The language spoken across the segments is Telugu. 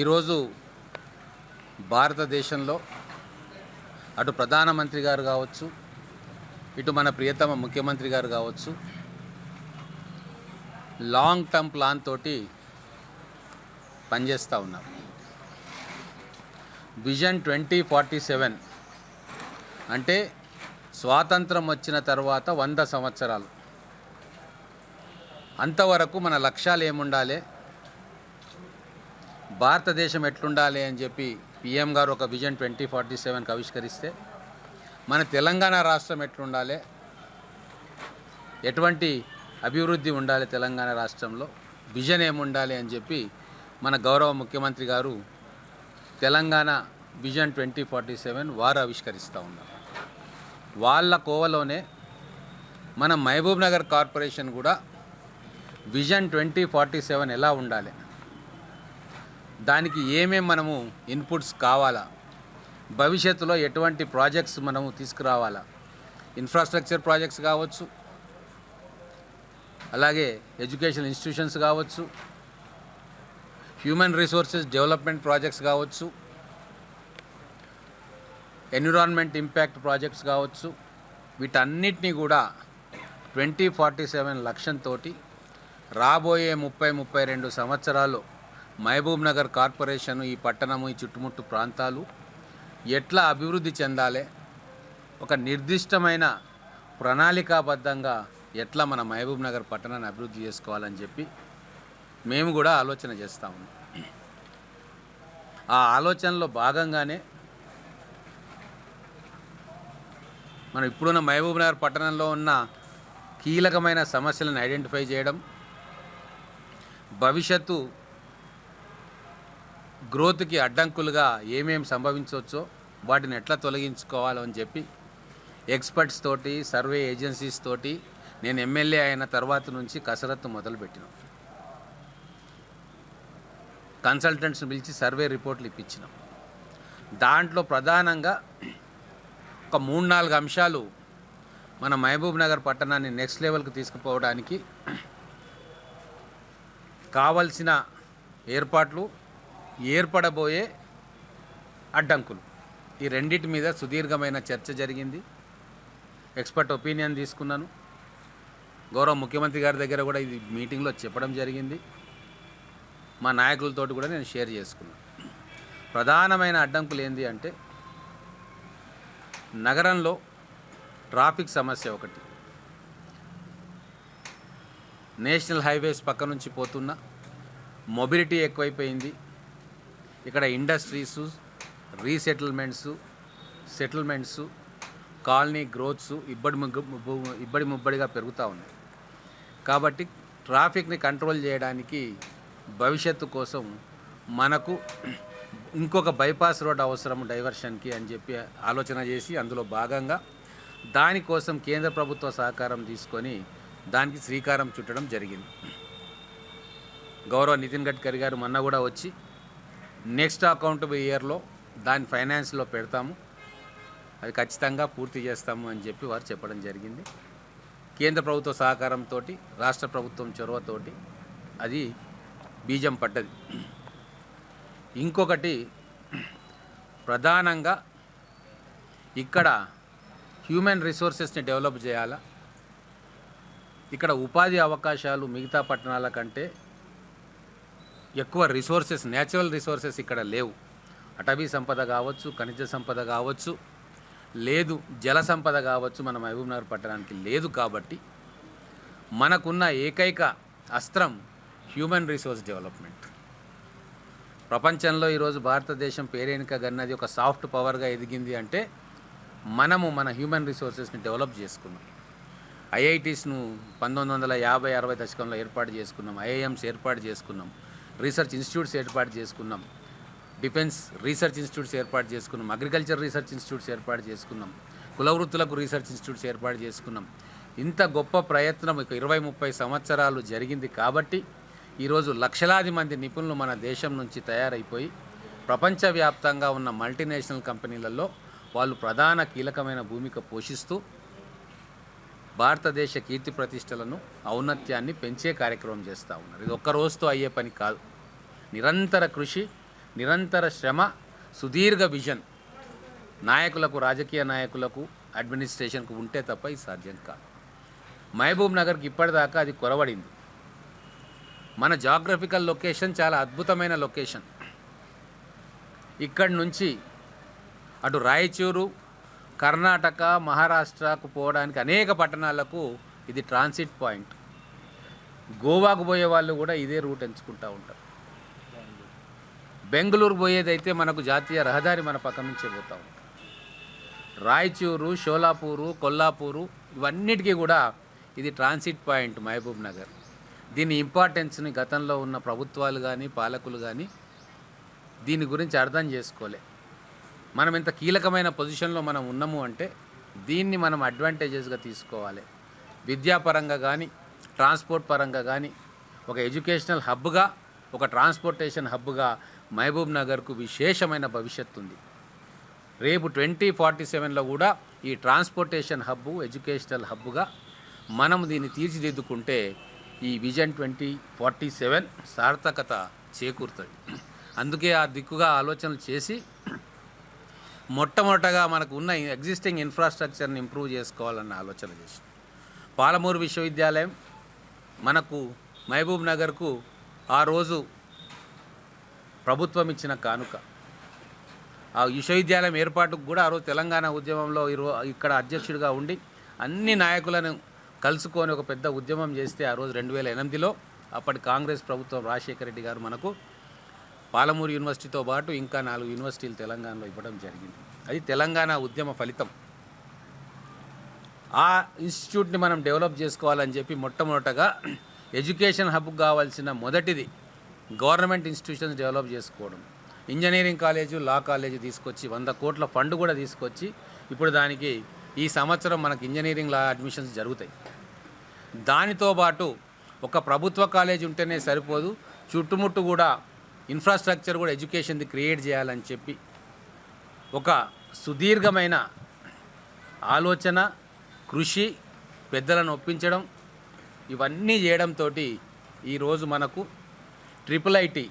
ఈరోజు భారతదేశంలో అటు ప్రధానమంత్రి గారు కావచ్చు ఇటు మన ప్రియతమ ముఖ్యమంత్రి గారు కావచ్చు లాంగ్ టర్మ్ ప్లాన్ తోటి పనిచేస్తూ ఉన్నారు. విజన్ ట్వంటీ ఫార్టీ సెవెన్ అంటే స్వాతంత్రం వచ్చిన తర్వాత వంద సంవత్సరాలు. అంతవరకు మన లక్ష్యాలు ఏముండాలి? భారతదేశం ఎట్లుండాలి అని చెప్పి పిఎం గారు ఒక విజన్ ట్వంటీ ఫార్టీ సెవెన్కి ఆవిష్కరిస్తే మన తెలంగాణ రాష్ట్రం ఎట్లుండాలి? ఎటువంటి అభివృద్ధి ఉండాలి తెలంగాణ రాష్ట్రంలో? విజన్ ఏముండాలి అని చెప్పి మన గౌరవ ముఖ్యమంత్రి గారు Telangana vision twenty forty seven వారు ఆవిష్కరిస్తూ ఉన్నారు. వాళ్ళ కోవలోనే మన మహబూబ్ నగర్ కార్పొరేషన్ కూడా విజన్ ట్వంటీ ఫార్టీ సెవెన్ ఎలా ఉండాలి? దానికి ఏమేం మనము ఇన్పుట్స్ కావాలా? భవిష్యత్తులో ఎటువంటి ప్రాజెక్ట్స్ మనము తీసుకురావాలా? ఇన్ఫ్రాస్ట్రక్చర్ ప్రాజెక్ట్స్ కావచ్చు. అలాగే ఎడ్యుకేషన్ ఇన్స్టిట్యూషన్స్ కావచ్చు. హ్యూమన్ రిసోర్సెస్ డెవలప్మెంట్ ప్రాజెక్ట్స్ కావచ్చు. ఎన్విరాన్మెంట్ ఇంపాక్ట్ ప్రాజెక్ట్స్ కావచ్చు. వీటన్నిటినీ కూడా ట్వంటీ ఫార్టీ సెవెన్ లక్ష్యంతో రాబోయే ముప్పై ముప్పై రెండు సంవత్సరాలు మహబూబ్ నగర్ కార్పొరేషన్ ఈ పట్టణము ఈ చుట్టుముట్టు ప్రాంతాలు ఎట్లా అభివృద్ధి చెందాలి? ఒక నిర్దిష్టమైన ప్రణాళికాబద్ధంగా ఎట్లా మన మహబూబ్ నగర్ పట్టణాన్ని అభివృద్ధి చేసుకోవాలని చెప్పి మేము కూడా ఆలోచన చేస్తా ఉన్నాం. ఆ ఆలోచనలో భాగంగానే మనం ఇప్పుడున్న మహబూబ్ నగర్ పట్టణంలో ఉన్న కీలకమైన సమస్యలను ఐడెంటిఫై చేయడం భవిష్యత్తు గ్రోత్కి అడ్డంకులుగా ఏమేమి సంభవించవచ్చో వాటిని ఎట్లా తొలగించుకోవాలో అని చెప్పి ఎక్స్పర్ట్స్ తోటి సర్వే ఏజెన్సీస్ తోటి నేను ఎమ్మెల్యే అయిన తర్వాత నుంచి కసరత్తు మొదలుపెట్టినాం. కన్సల్టెంట్స్ని పిలిచి సర్వే రిపోర్ట్లు ఇప్పించినాం. దాంట్లో ప్రధానంగా ఒక మూడు నాలుగు అంశాలు మన మహబూబ్ నగర్ పట్టణాన్ని నెక్స్ట్ లెవెల్కి తీసుకుపోవడానికి కావలసిన ఏర్పాట్లు ఏర్పడబోయే అడ్డంకులు. ఈ రెండింటి మీద సుదీర్ఘమైన చర్చ జరిగింది. ఎక్స్పర్ట్ ఒపీనియన్ తీసుకున్నాను. గౌరవ ముఖ్యమంత్రి గారి దగ్గర కూడా ఇది మీటింగ్లో చెప్పడం జరిగింది. మా నాయకులతోటి కూడా నేను షేర్ చేసుకున్నాను. ప్రధానమైన అడ్డంకులు ఏంది అంటే నగరంలో ట్రాఫిక్ సమస్య ఒకటి. నేషనల్ హైవేస్ పక్క నుంచి పోతున్న. మొబిలిటీ ఎక్కువైపోయింది. ఇక్కడ industries resettlements settlements colony growths ఇబ్బడి ముగ్గు ఇబ్బడి ముబ్బడిగా పెరుగుతూ ఉన్నాయి. కాబట్టి ట్రాఫిక్ని కంట్రోల్ చేయడానికి భవిష్యత్తు కోసం మనకు ఇంకొక బైపాస్ రోడ్ అవసరం డైవర్షన్కి అని చెప్పి ఆలోచన చేసి అందులో భాగంగా దానికోసం కేంద్ర ప్రభుత్వ సహకారం తీసుకొని దానికి శ్రీకారం చుట్టడం జరిగింది. గౌరవ నితిన్ గడ్కరీ గారు మొన్న కూడా వచ్చి నెక్స్ట్ అకౌంటబుల్ ఇయర్లో దాని ఫైనాన్స్లో పెడతాము. అది ఖచ్చితంగా పూర్తి చేస్తాము అని చెప్పి వారు చెప్పడం జరిగింది. కేంద్ర ప్రభుత్వ సహకారంతో రాష్ట్ర ప్రభుత్వం చొరవతోటి అది బీజం పడ్డది. ఇంకొకటి ప్రధానంగా ఇక్కడ హ్యూమన్ రిసోర్సెస్ని డెవలప్ చేయాలా? ఇక్కడ ఉపాధి అవకాశాలు మిగతా పట్టణాల కంటే ఎక్కువ రిసోర్సెస్ న్యాచురల్ రిసోర్సెస్ ఇక్కడ లేవు. అటవీ సంపద కావచ్చు ఖనిజ సంపద కావచ్చు లేదు జల సంపద కావచ్చు మన మహబూబ్ నగర్ పట్టణానికి లేదు కాబట్టి మనకున్న ఏకైక అస్త్రం హ్యూమన్ రిసోర్స్ డెవలప్మెంట్. ప్రపంచంలో ఈరోజు భారతదేశం పేరేనిక గన్నది ఒక సాఫ్ట్ పవర్గా ఎదిగింది అంటే మనము మన హ్యూమన్ రిసోర్సెస్ని డెవలప్ చేసుకున్నాం. ఐఐటీస్ను పంతొమ్మిది వందల యాభై అరవై దశకంలో ఏర్పాటు చేసుకున్నాం ఐఐఎంస్ ఏర్పాటు చేసుకున్నాం. రీసెర్చ్ ఇన్స్టిట్యూట్స్ ఏర్పాటు చేసుకున్నాం. డిఫెన్స్ రీసెర్చ్ ఇన్స్టిట్యూట్స్ ఏర్పాటు చేసుకున్నాం. అగ్రికల్చర్ రీసెర్చ్ ఇన్స్టిట్యూట్స్ ఏర్పాటు చేసుకున్నాం. కుల వృత్తులకు రీసెర్చ్ ఇన్స్టిట్యూట్స్ ఏర్పాటు చేసుకున్నాం. ఇంత గొప్ప ప్రయత్నం ఇక ఇరవై ముప్పై సంవత్సరాలు జరిగింది కాబట్టి ఈరోజు లక్షలాది మంది నిపుణులు మన దేశం నుంచి తయారైపోయి ప్రపంచవ్యాప్తంగా ఉన్న మల్టీనేషనల్ కంపెనీలలో వాళ్ళు ప్రధాన కీలకమైన భూమిక పోషిస్తూ భారతదేశ కీర్తి ప్రతిష్టలను ఔన్నత్యాన్ని పెంచే కార్యక్రమం చేస్తూ ఉన్నారు. ఇది ఒక్క రోజుతో అయ్యే పని కాదు. నిరంతర కృషి నిరంతర శ్రమ సుదీర్ఘ విజన్. నాయకులకు రాజకీయ నాయకులకు అడ్మినిస్ట్రేషన్కు ఉంటే తప్ప ఇది సాధ్యం కాదు. మహబూబ్ నగర్కి ఇప్పటిదాకా అది కొరవడింది. మన జాగ్రఫికల్ లొకేషన్ చాలా అద్భుతమైన లొకేషన్. ఇక్కడి నుంచి అటు రాయచూరు కర్ణాటక మహారాష్ట్రకు పోవడానికి అనేక పట్టణాలకు ఇది ట్రాన్సిట్ పాయింట్. గోవాకు పోయే వాళ్ళు కూడా ఇదే రూట్ ఎంచుకుంటూ ఉంటారు. బెంగళూరు పోయేదైతే మనకు జాతీయ రహదారి మన పక్క నుంచే పోతూ. ఉంటాం రాయచూరు షోలాపూరు కొల్లాపూరు ఇవన్నిటికీ కూడా ఇది ట్రాన్సిట్ పాయింట్ మహబూబ్ నగర్. దీని ఇంపార్టెన్స్ని గతంలో ఉన్న ప్రభుత్వాలు కానీ పాలకులు కానీ దీని గురించి అర్థం చేసుకోలే. మనం ఇంత కీలకమైన పొజిషన్లో మనం ఉన్నాము అంటే దీన్ని మనం అడ్వాంటేజెస్గా తీసుకోవాలి. విద్యాపరంగా కానీ ట్రాన్స్పోర్ట్ పరంగా కానీ ఒక ఎడ్యుకేషనల్ హబ్గా ఒక ట్రాన్స్పోర్టేషన్ హబ్గా మహబూబ్ నగర్కు విశేషమైన భవిష్యత్తు ఉంది రేపు ట్వంటీ ఫార్టీ సెవెన్లో కూడా ఈ ట్రాన్స్పోర్టేషన్ హబ్బు ఎడ్యుకేషనల్ హబ్గా మనం దీన్ని తీర్చిదిద్దుకుంటే ఈ విజన్ ట్వంటీ ఫార్టీ సెవెన్ సార్థకత చేకూరుతుంది. అందుకే ఆ దిక్కుగా ఆలోచనలు చేసి మొట్టమొదటగా మనకు ఉన్న ఎగ్జిస్టింగ్ ఇన్ఫ్రాస్ట్రక్చర్ని ఇంప్రూవ్ చేసుకోవాలన్న ఆలోచన చేసి. పాలమూరు విశ్వవిద్యాలయం మనకు మహబూబ్ నగర్కు ఆ రోజు ప్రభుత్వం ఇచ్చిన కానుక. ఆ విశ్వవిద్యాలయం ఏర్పాటుకు కూడా ఆ రోజు తెలంగాణ ఉద్యమంలో ఇక్కడ అధ్యక్షుడిగా ఉండి అన్ని నాయకులను కలుసుకొని ఒక పెద్ద ఉద్యమం చేస్తే ఆ రోజు రెండు వేల ఎనిమిదిలో అప్పటి కాంగ్రెస్ ప్రభుత్వం రాజశేఖర రెడ్డి గారు మనకు పాలమూరు యూనివర్సిటీతో పాటు ఇంకా నాలుగు యూనివర్సిటీలు తెలంగాణలో ఇవ్వడం జరిగింది. అది తెలంగాణ ఉద్యమ ఫలితం. ఆ ఇన్స్టిట్యూట్ని మనం డెవలప్ చేసుకోవాలని చెప్పి మొట్టమొదటగా ఎడ్యుకేషన్ హబ్ కావాల్సిన మొదటిది గవర్నమెంట్ ఇన్స్టిట్యూషన్స్ డెవలప్ చేసుకోవడం. ఇంజనీరింగ్ కాలేజు లా కాలేజీ తీసుకొచ్చి వంద కోట్ల ఫండ్ కూడా తీసుకొచ్చి ఇప్పుడు దానికి ఈ సంవత్సరం మనకు ఇంజనీరింగ్ లా అడ్మిషన్స్ జరుగుతాయి. దానితో పాటు ఒక ప్రభుత్వ కాలేజ్ ఉంటేనే సరిపోదు. చుట్టుముట్టు కూడా ఇన్ఫ్రాస్ట్రక్చర్ కూడా ఎడ్యుకేషన్ది క్రియేట్ చేయాలని చెప్పి ఒక సుదీర్ఘమైన ఆలోచన కృషి పెద్దలను ఒప్పించడం ఇవన్నీ చేయడంతో ఈరోజు మనకు ట్రిపుల్ ఐటీ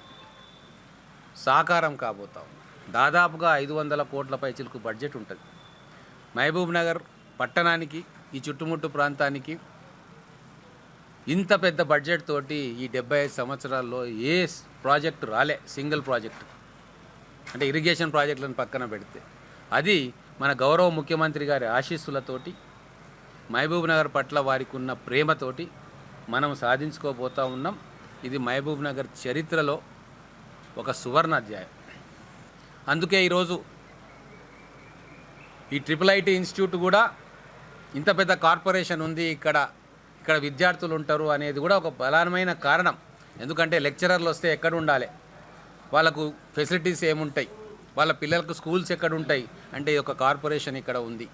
సాకారం కాబోతాం. దాదాపుగా ఐదు వందల కోట్ల పైచిలకు బడ్జెట్ ఉంటుంది. మహబూబ్ నగర్ పట్టణానికి ఈ చుట్టుముట్టు ప్రాంతానికి ఇంత పెద్ద బడ్జెట్ తోటి ఈ డెబ్బై ఐదు సంవత్సరాల్లో ఏ ప్రాజెక్ట్ రాలే సింగిల్ ప్రాజెక్ట్. అంటే ఇరిగేషన్ ప్రాజెక్టులను పక్కన పెడితే. అది మన గౌరవ ముఖ్యమంత్రి గారి ఆశీస్సులతోటి మహబూబ్ నగర్ పట్ల వారికి ఉన్న ప్రేమతోటి మనం సాధించుకోబోతా ఉన్నాం. ఇది మహబూబ్ నగర్ చరిత్రలో ఒక సువర్ణ అధ్యాయం అందుకే ఈరోజు ఈ ట్రిపుల్ ఐటీ ఇన్స్టిట్యూట్ కూడా ఇంత పెద్ద కార్పొరేషన్ ఉంది ఇక్కడ ఇక్కడ విద్యార్థులు ఉంటారు అనేది కూడా ఒక బలమైన కారణం. ఎందుకంటే లెక్చరర్లు వస్తే ఎక్కడ ఉండాలి? వాళ్ళకు ఫెసిలిటీస్ ఏముంటాయి? వాళ్ళ పిల్లలకు స్కూల్స్ ఎక్కడ ఉంటాయి? అంటే ఈ యొక్క కార్పొరేషన్ ఇక్కడ ఉంది.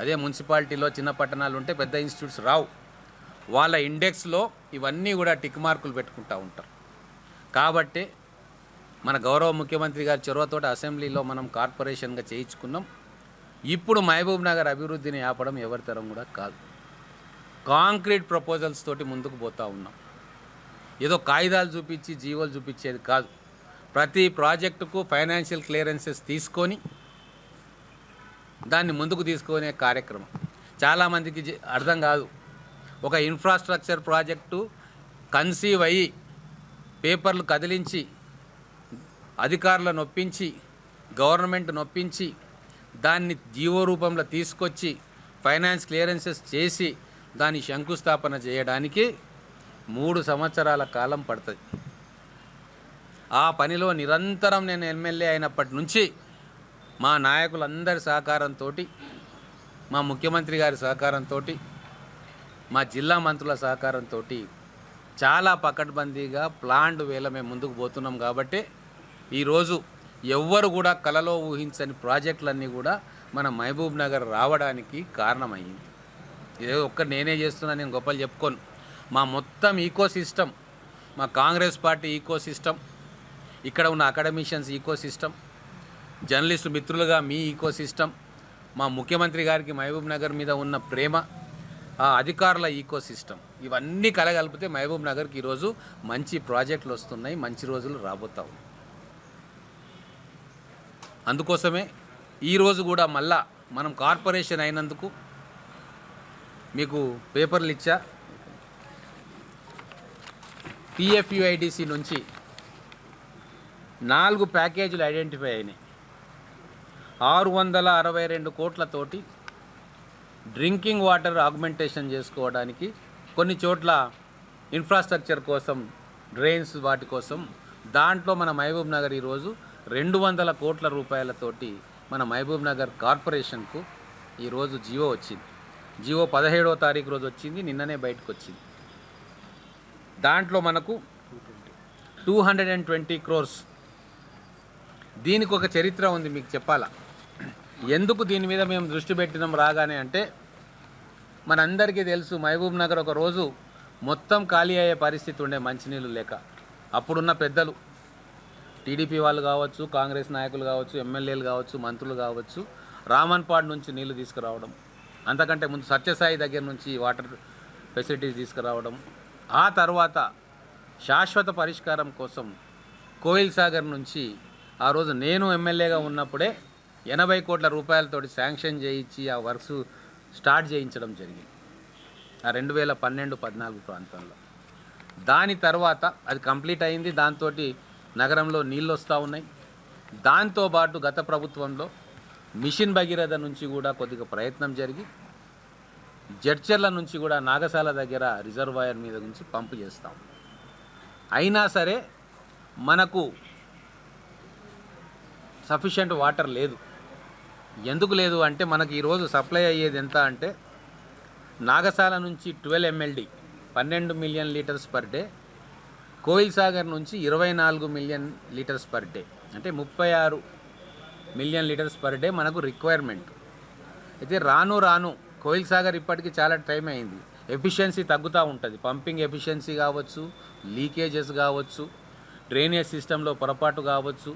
అదే మున్సిపాలిటీలో చిన్న పట్టణాలు ఉంటే పెద్ద ఇన్స్టిట్యూట్స్ రావు. వాళ్ళ ఇండెక్స్లో ఇవన్నీ కూడా టిక్ మార్కులు పెట్టుకుంటూ ఉంటారు. కాబట్టి మన గౌరవ ముఖ్యమంత్రి గారి చొరవతోటి అసెంబ్లీలో మనం కార్పొరేషన్గా చేయించుకున్నాం. ఇప్పుడు మహబూబ్ నగర్ అభివృద్ధిని ఆపడం ఎవరి తరం కూడా కాదు. కాంక్రీట్ ప్రపోజల్స్ తోటి ముందుకు పోతూ ఉన్నాం. ఏదో కాగితాలు చూపించి జీవోలు చూపించేది కాదు. ప్రతి ప్రాజెక్టుకు ఫైనాన్షియల్ క్లియరెన్సెస్ తీసుకొని దాన్ని ముందుకు తీసుకునే కార్యక్రమం. చాలామందికి అర్థం కాదు. ఒక ఇన్ఫ్రాస్ట్రక్చర్ ప్రాజెక్టు కన్సీవ్ అయ్యి పేపర్లు కదిలించి అధికారులను నొప్పించి గవర్నమెంట్ నొప్పించి దాన్ని జీవో రూపంలో తీసుకొచ్చి ఫైనాన్స్ క్లియరెన్సెస్ చేసి దాని శంకుస్థాపన చేయడానికి మూడు సంవత్సరాల కాలం పడుతుంది. ఆ పనిలో నిరంతరం నేను ఎమ్మెల్యే అయినప్పటి నుంచి మా నాయకులందరి సహకారంతో మా ముఖ్యమంత్రి గారి సహకారంతో మా జిల్లా మంత్రుల సహకారంతో చాలా పకడ్బందీగా ప్లాండ్ వేళ మేము ముందుకు పోతున్నాం కాబట్టి ఈరోజు ఎవ్వరు కూడా కలలో ఊహించని ప్రాజెక్టులన్నీ కూడా మన మహబూబ్ నగర్ రావడానికి కారణమైంది ఇదే ఒక్క నేనే చేస్తున్నా నేను గొప్పలు చెప్పుకోను. మా మొత్తం ఈకో సిస్టమ్ మా కాంగ్రెస్ పార్టీ ఈకో సిస్టమ్ ఇక్కడ ఉన్న అకాడమిషియన్స్ ఈకో సిస్టమ్ జర్నలిస్టు మిత్రులుగా మీ ఈకో సిస్టమ్ మా ముఖ్యమంత్రి గారికి మహబూబ్ నగర్ మీద ఉన్న ప్రేమ అధికారుల ఈకో సిస్టమ్ ఇవన్నీ కలగలిపితే మహబూబ్ నగర్కి ఈరోజు మంచి ప్రాజెక్టులు వస్తున్నాయి మంచి రోజులు రాబోతా ఉన్నాయి. అందుకోసమే ఈరోజు కూడా మళ్ళా మనం కార్పొరేషన్ అయినందుకు మీకు పేపర్లు ఇచ్చా. పిఎఫ్యుఐడిసి నుంచి నాలుగు ప్యాకేజీలు ఐడెంటిఫై అయినాయి. ఆరు వందల అరవై రెండు కోట్లతోటి డ్రింకింగ్ వాటర్ ఆగ్మెంటేషన్ చేసుకోవడానికి కొన్ని చోట్ల ఇన్ఫ్రాస్ట్రక్చర్ కోసం డ్రైన్స్ వాటి కోసం దాంట్లో మన మహబూబ్ నగర్ ఈరోజు రెండు వందల కోట్ల రూపాయలతోటి మన మహబూబ్ నగర్ కార్పొరేషన్కు ఈరోజు జియో వచ్చింది. జియో పదిహేడవ తారీఖు రోజు వచ్చింది నిన్ననే బయటకు వచ్చింది దాంట్లో మనకు two hundred and twenty crores. దీనికి ఒక చరిత్ర ఉంది మీకు చెప్పాలా? ఎందుకు దీని మీద మేము దృష్టి పెట్టినాం రాగానే అంటే మనందరికీ తెలుసు మహబూబ్ నగర్ ఒక రోజు మొత్తం ఖాళీ అయ్యే పరిస్థితి ఉండే మంచినీళ్ళు లేక. అప్పుడున్న పెద్దలు టీడీపీ వాళ్ళు కావచ్చు కాంగ్రెస్ నాయకులు కావచ్చు ఎమ్మెల్యేలు కావచ్చు మంత్రులు కావచ్చు రామన్పాడ్ నుంచి నీళ్ళు తీసుకురావడం అంతకంటే ముందు సత్యసాయి దగ్గర నుంచి వాటర్ ఫెసిలిటీస్ తీసుకురావడం ఆ తర్వాత శాశ్వత పరిష్కారం కోసం కోయిల్ సాగర్ నుంచి ఆ రోజు నేను ఎమ్మెల్యేగా ఉన్నప్పుడే ఎనభై కోట్ల రూపాయలతోటి శాంక్షన్ చేయించి ఆ వర్క్స్ స్టార్ట్ చేయించడం జరిగింది. ఆ రెండు వేల పన్నెండు పద్నాలుగు ప్రాంతంలో. దాని తర్వాత అది కంప్లీట్ అయింది. దాంతో నగరంలో నీళ్ళు వస్తూ ఉన్నాయి. దాంతోపాటు గత ప్రభుత్వంలో మిషన్ భగీరథ నుంచి కూడా కొద్దిగా ప్రయత్నం జరిగి జడ్చర్ల నుంచి కూడా నాగసాల దగ్గర రిజర్వాయర్ మీద నుంచి పంపు చేస్తాం అయినా సరే మనకు సఫిషియంట్ వాటర్ లేదు. ఎందుకు లేదు అంటే మనకి ఈరోజు సప్లై అయ్యేది ఎంత అంటే నాగసాల నుంచి ట్వెల్వ్ ఎంఎల్డి పన్నెండు million litres per day Koil Sagar నుంచి ఇరవై నాలుగు మిలియన్ లీటర్స్ పర్ డే అంటే ముప్పై ఆరు మిలియన్ లీటర్స్ పర్ డే మనకు రిక్వైర్మెంట్ అయితే రాను రాను కోయిల్ సాగర్ ఇప్పటికి చాలా టైం అయింది. ఎఫిషియన్సీ తగ్గుతూ ఉంటుంది. పంపింగ్ ఎఫిషియన్సీ కావచ్చు లీకేజెస్ కావచ్చు డ్రైనేజ్ సిస్టంలో పొరపాటు కావచ్చు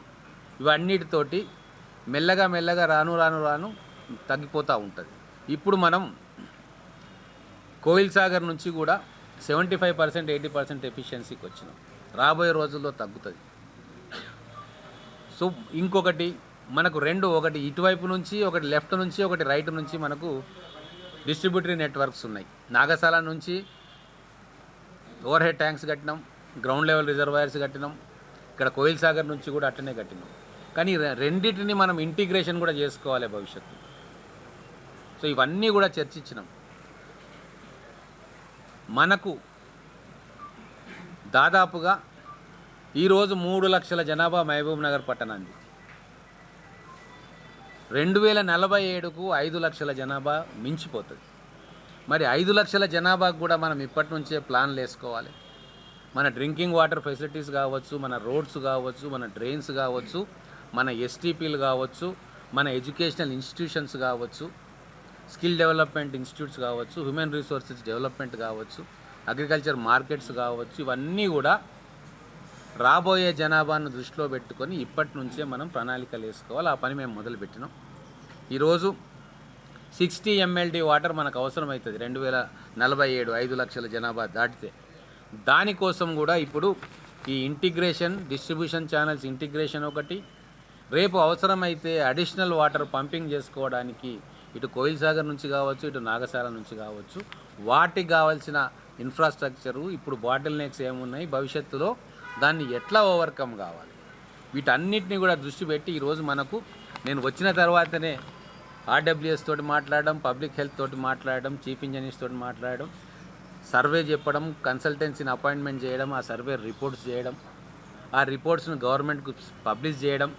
ఇవన్నిటితోటి మెల్లగా మెల్లగా రాను రాను రాను తగ్గిపోతూ ఉంటుంది. ఇప్పుడు మనం కోయిల్ సాగర్ నుంచి కూడా seventy five percent eighty percent ఎఫిషియన్సీకి వచ్చినాం. రాబోయే రోజుల్లో తగ్గుతుంది. సో ఇంకొకటి మనకు రెండు ఒకటి ఇటువైపు నుంచి ఒకటి లెఫ్ట్ నుంచి ఒకటి రైట్ నుంచి మనకు డిస్ట్రిబ్యూటరీ నెట్వర్క్స్ ఉన్నాయి. నాగసాల నుంచి ఓవర్ హెడ్ ట్యాంక్స్ కట్టినాం గ్రౌండ్ లెవెల్ రిజర్వాయర్స్ కట్టినాం ఇక్కడ కోయిల్ సాగర్ నుంచి కూడా అట్టనే కట్టినాం. కానీ రె- రెండింటిని మనం ఇంటిగ్రేషన్ కూడా చేసుకోవాలి భవిష్యత్తు సో ఇవన్నీ కూడా చర్చించినాం. మనకు దాదాపుగా ఈరోజు మూడు లక్షల జనాభా మహబూబ్ నగర్ పట్టణానికి రెండు వేల నలభై ఏడుకు ఐదు లక్షల జనాభా మించిపోతుంది. మరి ఐదు లక్షల జనాభాకు కూడా మనం ఇప్పటి నుంచే ప్లాన్లు వేసుకోవాలి. మన డ్రింకింగ్ వాటర్ ఫెసిలిటీస్ కావచ్చు మన రోడ్స్ కావచ్చు మన డ్రైన్స్ కావచ్చు మన ఎస్టీపీలు కావచ్చు మన ఎడ్యుకేషనల్ ఇన్స్టిట్యూషన్స్ కావచ్చు స్కిల్ డెవలప్మెంట్ ఇన్స్టిట్యూట్స్ కావచ్చు హ్యూమన్ రిసోర్సెస్ డెవలప్మెంట్ కావచ్చు అగ్రికల్చర్ మార్కెట్స్ కావచ్చు ఇవన్నీ కూడా రాబోయే జనాభాను దృష్టిలో పెట్టుకొని ఇప్పటి నుంచే మనం ప్రణాళికలు వేసుకోవాలి. ఆ పని మేము మొదలుపెట్టినాం. ఈరోజు సిక్స్టీ ఎంఎల్డి వాటర్ మనకు అవసరం అవుతుంది రెండు వేల నలభై ఏడు ఐదు లక్షల జనాభా దాటితే. దానికోసం కూడా ఇప్పుడు ఈ ఇంటిగ్రేషన్ డిస్ట్రిబ్యూషన్ ఛానల్స్ ఇంటిగ్రేషన్ ఒకటి రేపు అవసరమైతే అడిషనల్ వాటర్ పంపింగ్ చేసుకోవడానికి ఇటు కోయిల్ సాగర్ నుంచి కావచ్చు ఇటు నాగశాల నుంచి కావచ్చు వాటికి కావాల్సిన ఇన్ఫ్రాస్ట్రక్చరు ఇప్పుడు బాటిల్ నెక్స్ ఏమున్నాయి భవిష్యత్తులో దాన్ని ఎట్లా ఓవర్కమ్ కావాలి? వీటన్నిటిని కూడా దృష్టి పెట్టి ఈరోజు మనకు నేను వచ్చిన తర్వాతనే ఆర్డబ్ల్యూఎస్ తోటి మాట్లాడడం పబ్లిక్ హెల్త్ తోటి మాట్లాడడం చీఫ్ ఇంజనీర్స్ తోటి మాట్లాడడం సర్వే చెప్పడం కన్సల్టెన్సీని అపాయింట్మెంట్ చేయడం ఆ సర్వే రిపోర్ట్స్ చేయడం ఆ రిపోర్ట్స్ను గవర్నమెంట్కు పబ్లిష్ చేయడం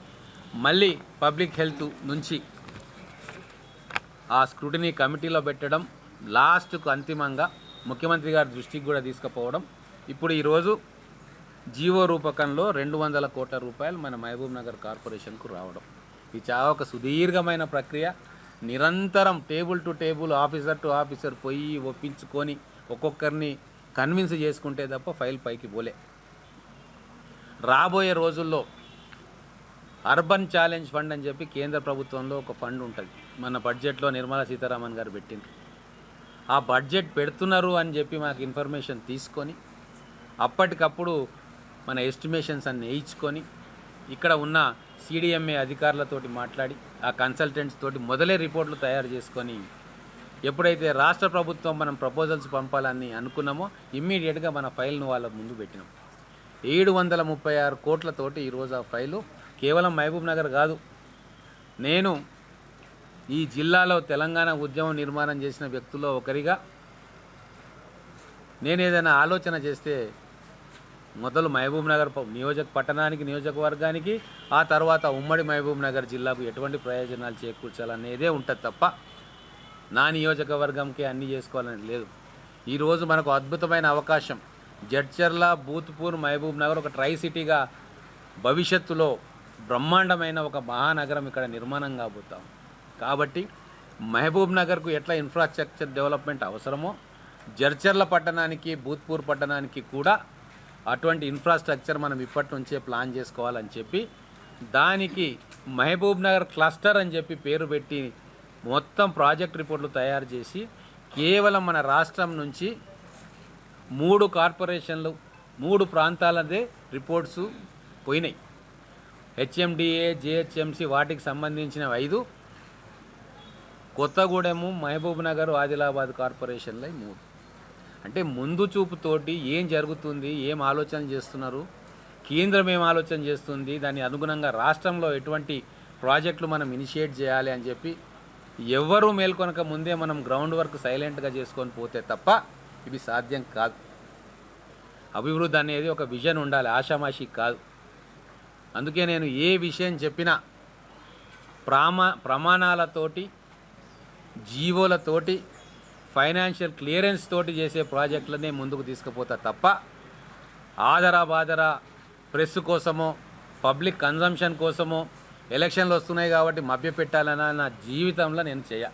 మళ్ళీ పబ్లిక్ హెల్త్ నుంచి ఆ స్క్రూటినీ కమిటీలో పెట్టడం లాస్ట్కు అంతిమంగా ముఖ్యమంత్రి గారి దృష్టికి కూడా తీసుకుపోవడం. ఇప్పుడు ఈరోజు జీవో రూపకంలో రెండు వందల కోట్ల రూపాయలు మన మహబూబ్ నగర్ కార్పొరేషన్కు రావడం. ఇది చాలా ఒక సుదీర్ఘమైన ప్రక్రియ. నిరంతరం table to table officer to officer పోయి ఒప్పించుకొని ఒక్కొక్కరిని కన్విన్స్ చేసుకుంటే తప్ప ఫైల్ పైకి పోలే. రాబోయే రోజుల్లో అర్బన్ ఛాలెంజ్ ఫండ్ అని చెప్పి కేంద్ర ప్రభుత్వంలో ఒక ఫండ్ ఉంటుంది. మన బడ్జెట్లో నిర్మలా సీతారామన్ గారు పెట్టింది ఆ బడ్జెట్ పెడుతున్నారు అని చెప్పి మాకు ఇన్ఫర్మేషన్ తీసుకొని అప్పటికప్పుడు మన ఎస్టిమేషన్స్ అన్ని వేయించుకొని ఇక్కడ ఉన్న సిడిఎంఏ అధికారులతోటి మాట్లాడి ఆ కన్సల్టెంట్స్ తోటి మొదలే రిపోర్ట్లు తయారు చేసుకొని ఎప్పుడైతే రాష్ట్ర ప్రభుత్వం మనం ప్రపోజల్స్ పంపాలని అనుకున్నామో ఇమ్మీడియట్గా మన ఫైల్ను వాళ్ళ ముందు పెట్టినాం. ఏడు వందల ముప్పై ఆరు కోట్లతోటి ఈరోజు ఆ ఫైలు కేవలం మహబూబ్ నగర్ కాదు. నేను ఈ జిల్లాలో తెలంగాణ ఉద్యమం నిర్మాణం చేసిన వ్యక్తుల్లో ఒకరిగా నేను ఏదైనా ఆలోచన చేస్తే మొదలు మహబూబ్ నగర్ నియోజక పట్టణానికి నియోజకవర్గానికి ఆ తర్వాత ఉమ్మడి మహబూబ్ నగర్ జిల్లాకు ఎటువంటి ప్రయోజనాలు చేకూర్చాలనేదే ఉంటుంది తప్ప నా నియోజకవర్గంకి అన్నీ చేసుకోవాలని లేదు. ఈరోజు మనకు అద్భుతమైన అవకాశం. జడ్చర్ల బూత్పూర్ మహబూబ్ నగర్ ఒక ట్రై సిటీగా భవిష్యత్తులో బ్రహ్మాండమైన ఒక మహానగరం ఇక్కడ నిర్మాణం కాబోతాం. కాబట్టి మహబూబ్ నగర్కు ఎట్లా ఇన్ఫ్రాస్ట్రక్చర్ డెవలప్మెంట్ అవసరమో జర్చర్ల పట్టణానికి భూత్పూర్ పట్టణానికి కూడా అటువంటి ఇన్ఫ్రాస్ట్రక్చర్ మనం ఇప్పటి నుంచే ప్లాన్ చేసుకోవాలని చెప్పి దానికి మహబూబ్ నగర్ క్లస్టర్ అని చెప్పి పేరు పెట్టి మొత్తం ప్రాజెక్ట్ రిపోర్ట్లు తయారు చేసి కేవలం మన రాష్ట్రం నుంచి మూడు కార్పొరేషన్లు మూడు ప్రాంతాలదే రిపోర్ట్స్ పోయినాయి. హెచ్ఎండిఏ జేహెచ్ఎంసి వాటికి సంబంధించిన ఐదు. కొత్తగూడెము మహబూబ్ నగర్ ఆదిలాబాద్ కార్పొరేషన్లో మూడు. అంటే ముందు చూపుతోటి ఏం జరుగుతుంది ఏం ఆలోచన చేస్తున్నారు కేంద్రం ఏం ఆలోచన చేస్తుంది దాని అనుగుణంగా రాష్ట్రంలో ఎటువంటి ప్రాజెక్టులు మనం ఇనిషియేట్ చేయాలి అని చెప్పి ఎవ్వరూ మేల్కొనక ముందే మనం గ్రౌండ్ వర్క్ సైలెంట్గా చేసుకొని పోతే తప్ప ఇది సాధ్యం కాదు. అభివృద్ధి అనేది ఒక విజన్ ఉండాలి ఆషామాషి కాదు. అందుకే నేను ఏ విషయం చెప్పినా ప్రామా ప్రమాణాలతోటి జీవోలతోటి ఫైనాన్షియల్ క్లియరెన్స్ తోటి చేసే ప్రాజెక్టులనే ముందుకు తీసుకుపోతా తప్ప ఆదరా బాదరా ప్రెస్ కోసమో పబ్లిక్ కన్జంప్షన్ కోసమో ఎలక్షన్లు వస్తున్నాయి కాబట్టి మభ్యపెట్టాలన్న నా జీవితంలో నేను చేయ